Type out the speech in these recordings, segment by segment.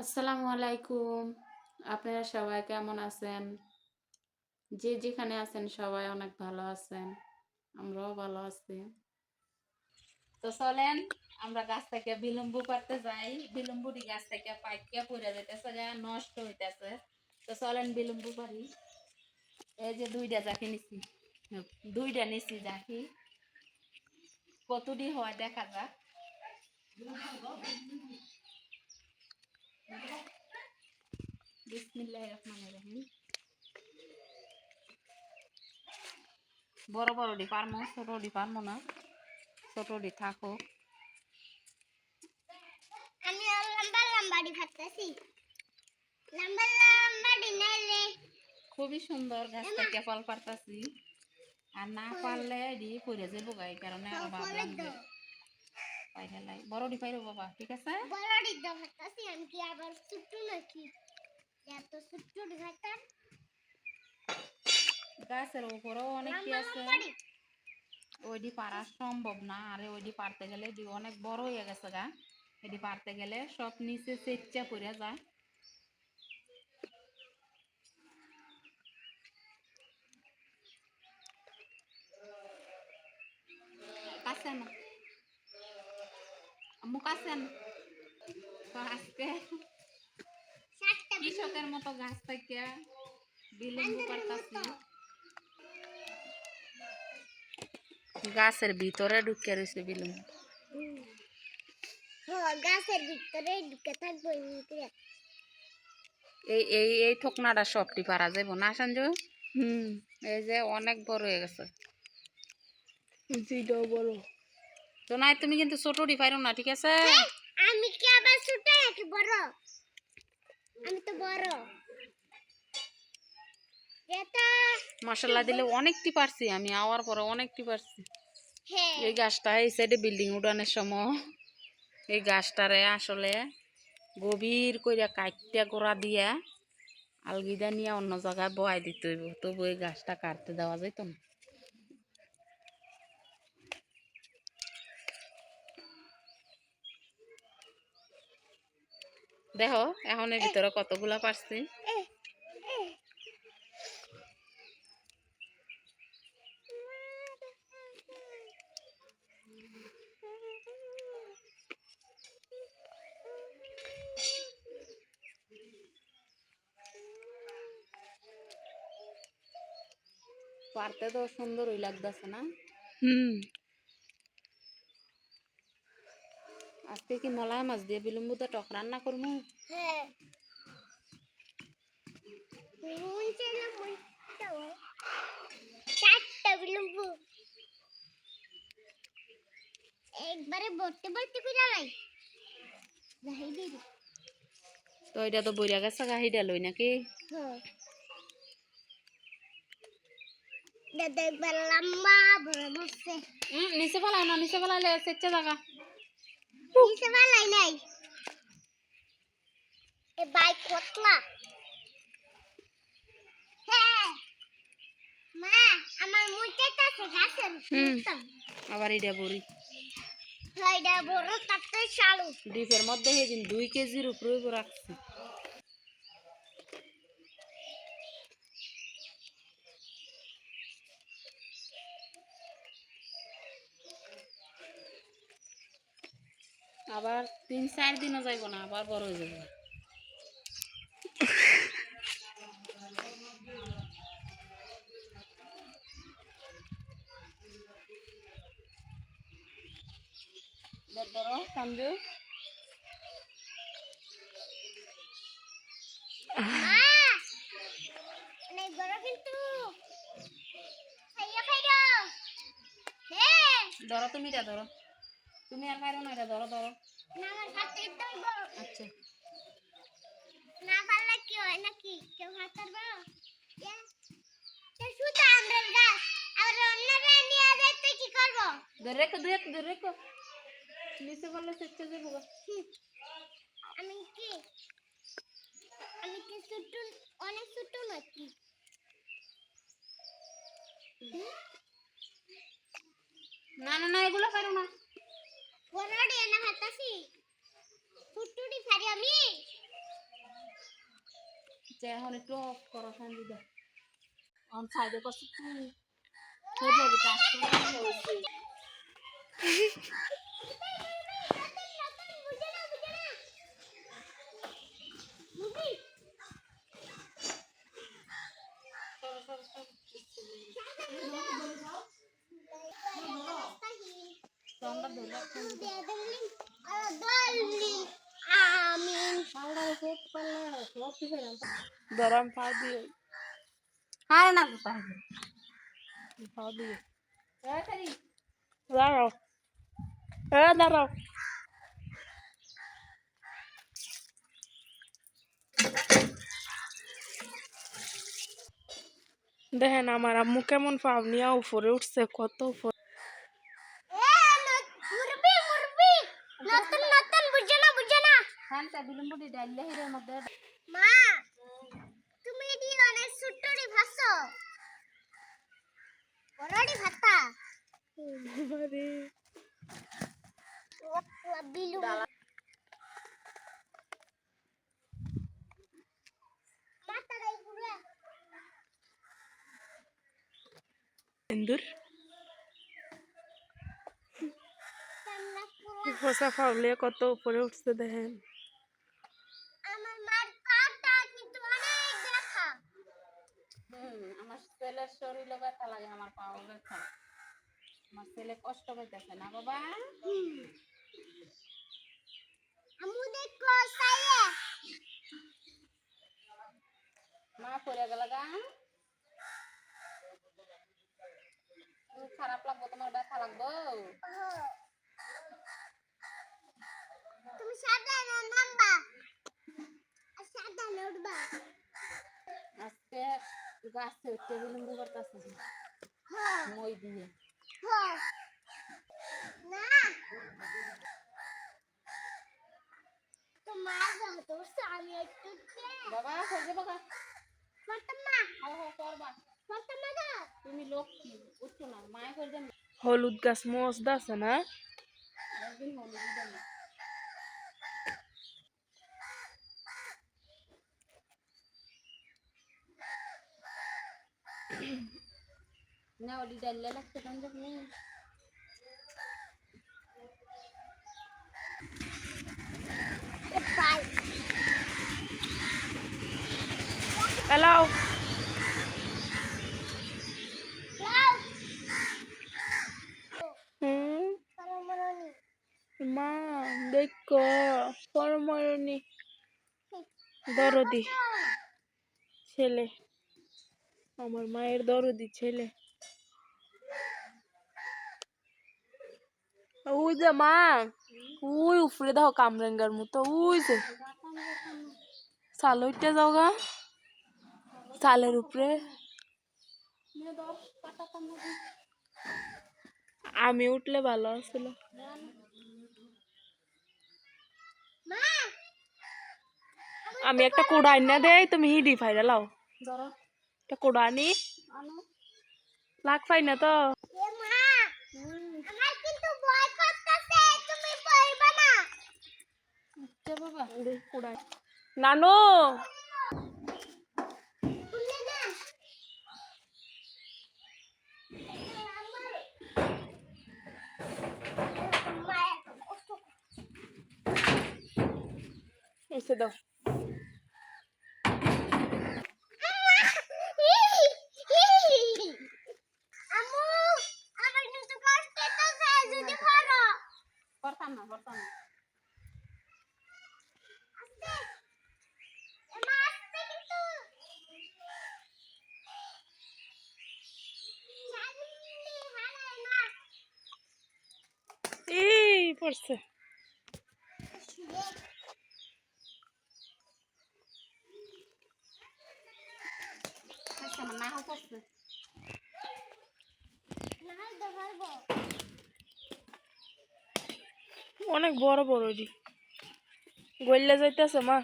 আসসালামু আলাইকুম। আপনারা সবাই কেমন আছেন? যে যেখানে আছেন সবাই অনেক ভালো আছেন। আমরাও ভালো আছি। তো চলেন, আমরা গাছ থেকে বিলম্বু পারতে যাই। বিলম্বুটি গাছ থেকে পাইকিয়া পড়ে যেতেছে যা নষ্ট হইতেছে। তো চলেন বিলম্বু পারি এই যে দুইটা জাকি নিছি। দুইটা নিছি জাকি। কতটি হয় দেখা যাক। বিসমিল্লাহির রহমানির রহিম। বড় বড়ডি পারমো ছোটডি পারমো না। ছোটডি থাকো। আমি লম্বা লম্বাড়ি ভাবতেছি লম্বা লম্বাড়ি নাইলে খুবই সুন্দর গাছ থেকে ফল পারতাছি আর না পারলে এডি পড়ে যাব গাই কারণে আরও ভাবলাম যে পাই ফেলাই বড়ডি পাইরো বাবা ঠিক আছে? বড়ড়ি দা ভাবতেছি আমি কি আবার ছুট্টু নাকি? এত ছুট্টু ভাবতাম গাছের উপরেও অনেক কি আছে? ওইডি পারা সম্ভব না আর ওইডি পারতে গেলে অনেক বড় হয়ে গেছে গা। এডি পারতে গেলে সব নিচে চেচ্চা পড়ে যায়। না আম্মু তো আজকে কৃষকের মতো গাছ থেকে বিলম্ব করতেছি গাছের ভিতরে ঢুকে রয়েছে বিলম্ব হ্যাঁ গাছের ভিতরে ঢুকে থাকব এই এই এই ঠোকনাটা সবটি পারা যাব না সঞ্জু? হুম। এই যে অনেক বড় হয়ে গেছে। জিডো বড়। তো নাই তুমি কিন্তু ছোটটি পাইরো না ঠিক আছে? আমি কি আবার ছোট? নাকি বড়। আমি তো বড়। দিলে অনেকটি পারছি আমি আওয়ার পরে অনেকটি পারছি। হ্যাঁ। এই গাছটা এই সাইডে বিল্ডিং উঠানোর সময়। এই গাছটারে আসলে গভীর কইরা কাটতে গোড়া দিয়া আলগিদা নিয়ে অন্য জায়গায় বয়াই দিতে হইব তবু এই গাছটা কাটতে দেওয়া যেত না। দেখো এখন এর ভিতরে কতগুলা পারছি। পারতে তো সুন্দরই লাগতেছে না। হুম। আজকে কি মলাই মাছ দিয়ে বিলম্বুতে টক রান্না করব হ্যাঁ। একবারে ভর্তি ভর্তি করে লাই। তো এটা তো বইরা গেছে গাহিটা লই নাকি? হ্যাঁ। দাদা একবার লম্বা বসছে উম, নিচে ফেলাই না নিচে ফেলাইলে সেচ্ছে জায়গা নিচে ভালাই নাই এ বাইক কতলা হ্যাঁ। মা আমার মুইটা কাছে গাছের আবার এটা বড়ি। ছয়টা বড় তাতে চালু ডিপের মধ্যে সেদিন দুই কেজির উপরে রাখছি আবার তিন চার দিনও যাইব না আবার বড় হয়ে যাবে ধরো তুমি এটা ধরো। তুমি আর পারো না এটা ধরো ধরো। না আচ্ছা। না পারলে কি হয় নাকি? কেউ হাত পারবে শুধু আমরা গাছ। আর অন্যরা নিয়ে যাইতে কি করব? ধরে রেখো ধরে রেখো ধরে রেখো। নিচে বললে সেচ্ছে যাব আমি কি? আমি কি ছোট অনেক ছোট নাকি? না না না এগুলো পারো না বড় দিয়ে না হাতাছি ছোটটি পারি আমি আচ্ছা এখন একটু অফ করো ফ্যান দিদা অন সাইডে করছি তুই হয়ে কাজ করে? গরম পা দিয়ে হারে না তো তাহলে পা দিয়ে দাঁড়াও এ দাঁড়াও দেখেন আমার আম্মু কেমন পাও নিয়ে উপরে উঠছে কত উপরে ফ্যানটা বিলম্বটি ডাইলে হিরের মধ্যে মা তুমি এটি অনেক সুট্টরি ভাসো? বড়ডি ভাতা? বিলু হোসা ফাউলে কত উপরে উঠছে দেখেন আমার মার পাটা কিন্তু অনেক ব্যথা হুম আমার ছেলের শরীরে ব্যথা লাগে আমার পাও ব্যথা আমার ছেলে কষ্ট পাইতেছে না বাবা আমু দেখো সাইয়ে মা পড়ে গেল গা। খারাপ লাগবো তোমার ব্যথা লাগবো। তুমি সাবধানে নামবা। আর সাবধানে উঠবা। আজকে গাছে উঠতে বিলম্ব করতেছে। হ্যাঁ। মই দিয়ে। হ্যাঁ। না। তোমার যত আমি একটু বাবা যাব হলুদ গাছ মস্ত আছে না? না ওটি ডাইলে লাগছে কেন দেখনি হুম পরমরনি মা, দেখো, পরমরণী। দরদি ছেলে। আমার মায়ের দরদি ছেলে। ওই যে মা, ওই উপরে দাও কামরেঙ্গার মতো, ওই যে। সালইতে যাও গা। সালের উপরে আমি উঠলে ভালো আছিল মা আমি একটা কোড়া আইনা দেই তুমি হিডি ফাইরা লাও ধরো একটা কোড়া আনি আনো লাগ ফাই না তো এ মা আমার কিন্তু ভয় করতেছে তুমি পড়বা না আচ্ছা বাবা কোড়া নানু খুলে দেন এসে দাও। করতাম না করতাম না আচ্ছা আমার না হোক করছে না তো পারব অনেক বড় বড় জি গইলে যাইতেছে মা।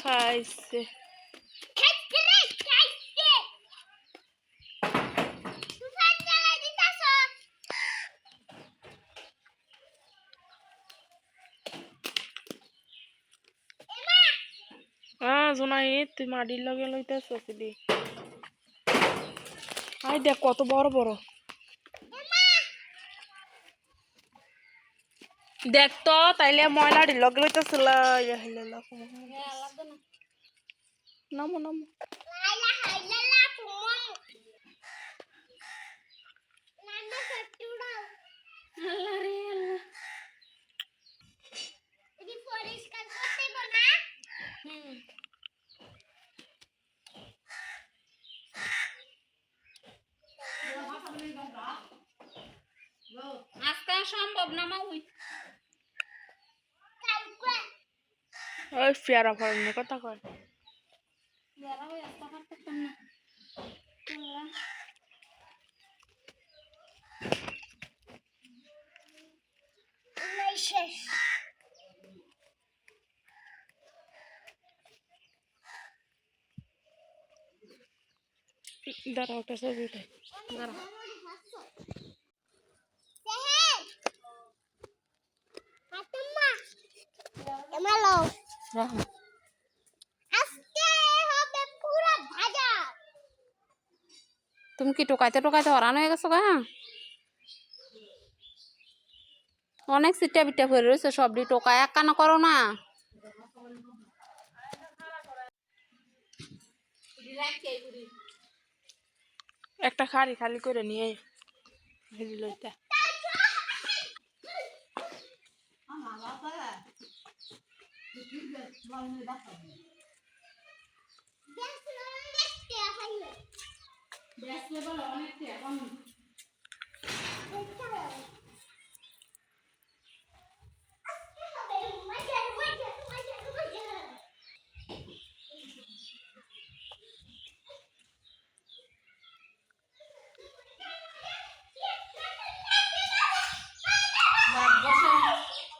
খাইছে। তুই মাটির লগে লইতেছ দি আই দেখ কত বড় বড়। দেখ তো তাইলে ময়লাটির লগে লইতেছিল নামো নামো লাইলা হাইলালা ফুমন নানা সটুড়া আল্লাহ রে আল্লাহ এদি পরিষ্কার করতে গো না হুম আজকে আর সম্ভব না মা ওই কালকে ওই পেয়ারা ফলের কথা কয় বেলা ওই একটা পারতাম না আল্লাহ নাই শেষ দাঁড়া ওটা ছবি উঠাই দাঁড়া রাখো। আজকে হবে পুরো ভাজা। তুমি কি টোকাইতে টোকাইতে হরান হয়ে গেছো গা? অনেক সিটা বিটা ভরে রয়েছে সবটি। টোকায় এক কানা করো না। একটা খাড়ি খালি করে নিয়ে লইতে। গ্যাস দেখতে আইলো আজকে হবে মজা মজা মজা মজা ভাত বসায়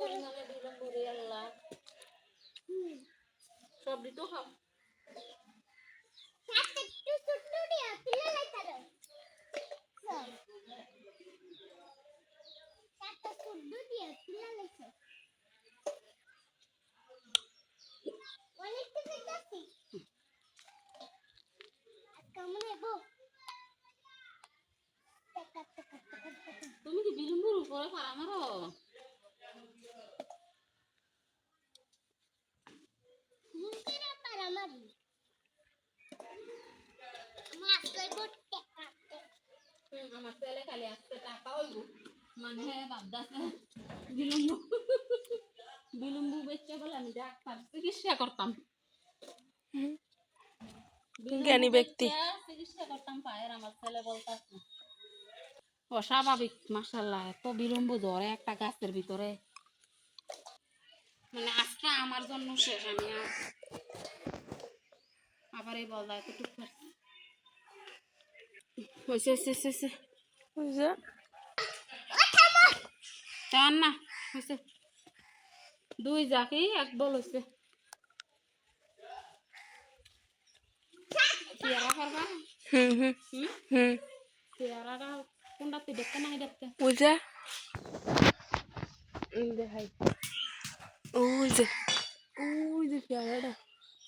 দিক ভরে দিতেছে সব তো খাও কেমন হব তুমি কি বিলম্বুর উপরে পারা মারো মুখেরা পারামারি মাছ করব টেকাতে হুম, আমার ছেলে খালি আজকে টাকা হইব। মানে ভাবদাসে বিলম্বু। বিলম্বু বেচে বলে আমি ডাক্তার চিকিৎসা করতাম। জ্ঞানী ব্যক্তি। চিকিৎসা করতাম পায়ের আমার ছেলে বলতাছে। অস্বাভাবিক মাসাল্লাহ এত বিলম্ব ধরে একটা গাছের ভিতরে। মানে আজকে আমার জন্য শেষ আমি আবার এই বলদা একটু টুক হয়েছে না হয়েছে। দুই জাকি এক বল হয়েছে।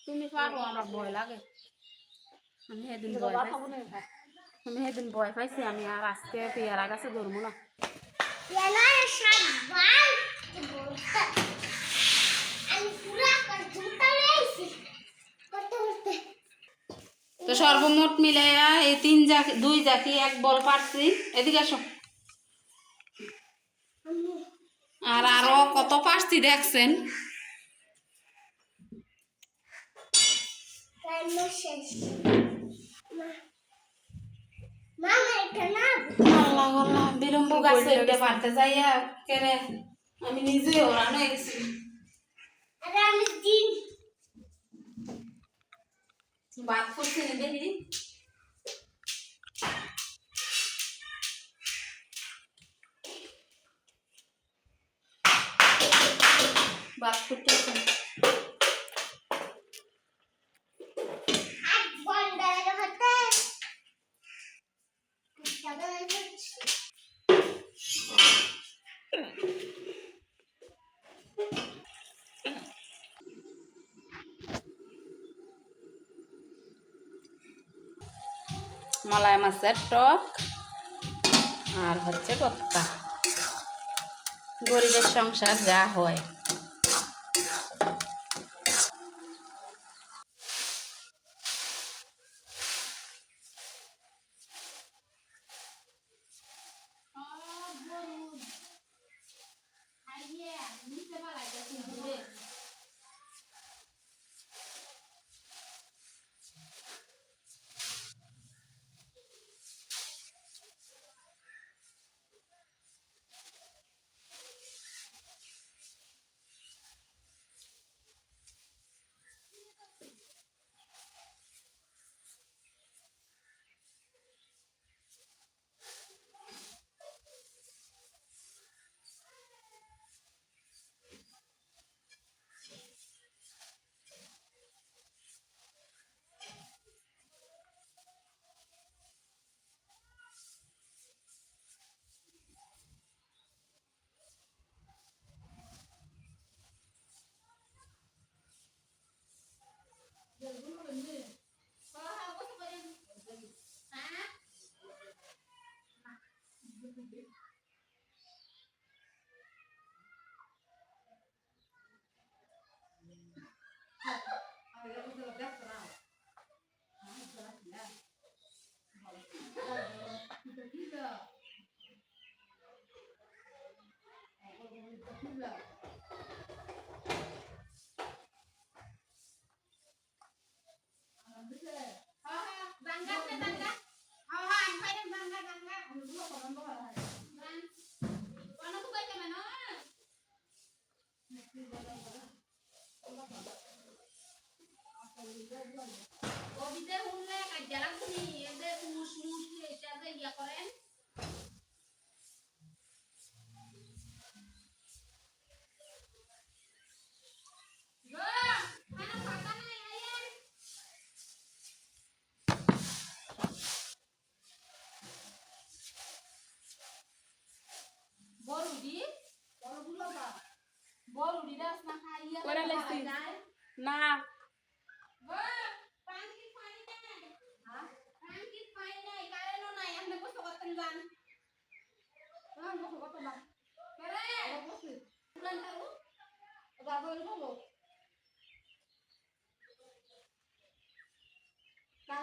তুমি পারো আমার ভয় লাগে। আমি সেদিন ভয় পাইছি। আমি সেদিন ভয় পাইছি আমি আর আজকে পেয়ারা গাছে ধরবো না তো সর্বমোট মিলে এই তিন জাকি দুই জাকি এক বল পারছি। এদিকে আসো। আর আরও কত পারছি দেখছেন? শেষ। আল্লাহ আল্লাহ বিলম্ব গাছে উঠে পারতে যাইয়া কেরে আমি নিজে ওরানো গেছি। বাদ করছি না দেখি বাদ করতেছে হাত বন্ধ করে হতে তবে হচ্ছে মলাই মাছের টক আর হচ্ছে কত্তা গরিবের সংসার যা হয়।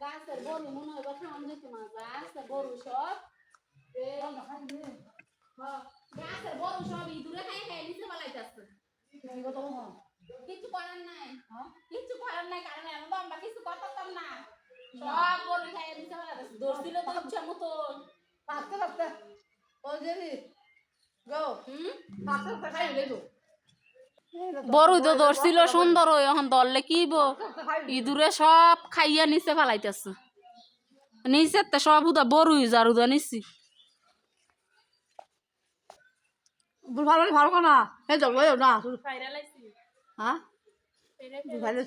গাছের বড় মনে হয় কথা আমি যেত না গাছের বড় সব গাছের বড় সব ইঁদুরে খাই খাই নিচে পালাইতেছে কিছু করার নাই কিছু করার নাই কারণ আমি তো আমরা কিছু করতাম না সব বড় খাই নিচে পালাইতেছে দৌড়ছিল তো ইচ্ছা মতন পাঁচটা পাঁচটা ও জেরি গো হুম পাঁচটা পাঁচটা খাই লেগো বড়ই তো ধরছিল সুন্দর ওই এখন ধরলে কি বো ইঁদুরে সব খাইয়া নিচে ফেলাইতেছে। নিচে তো সব উদা বড়ই যার উদা নিচ্ছি ভালো ভালো না। এই জল না। হ্যাঁ? ভালো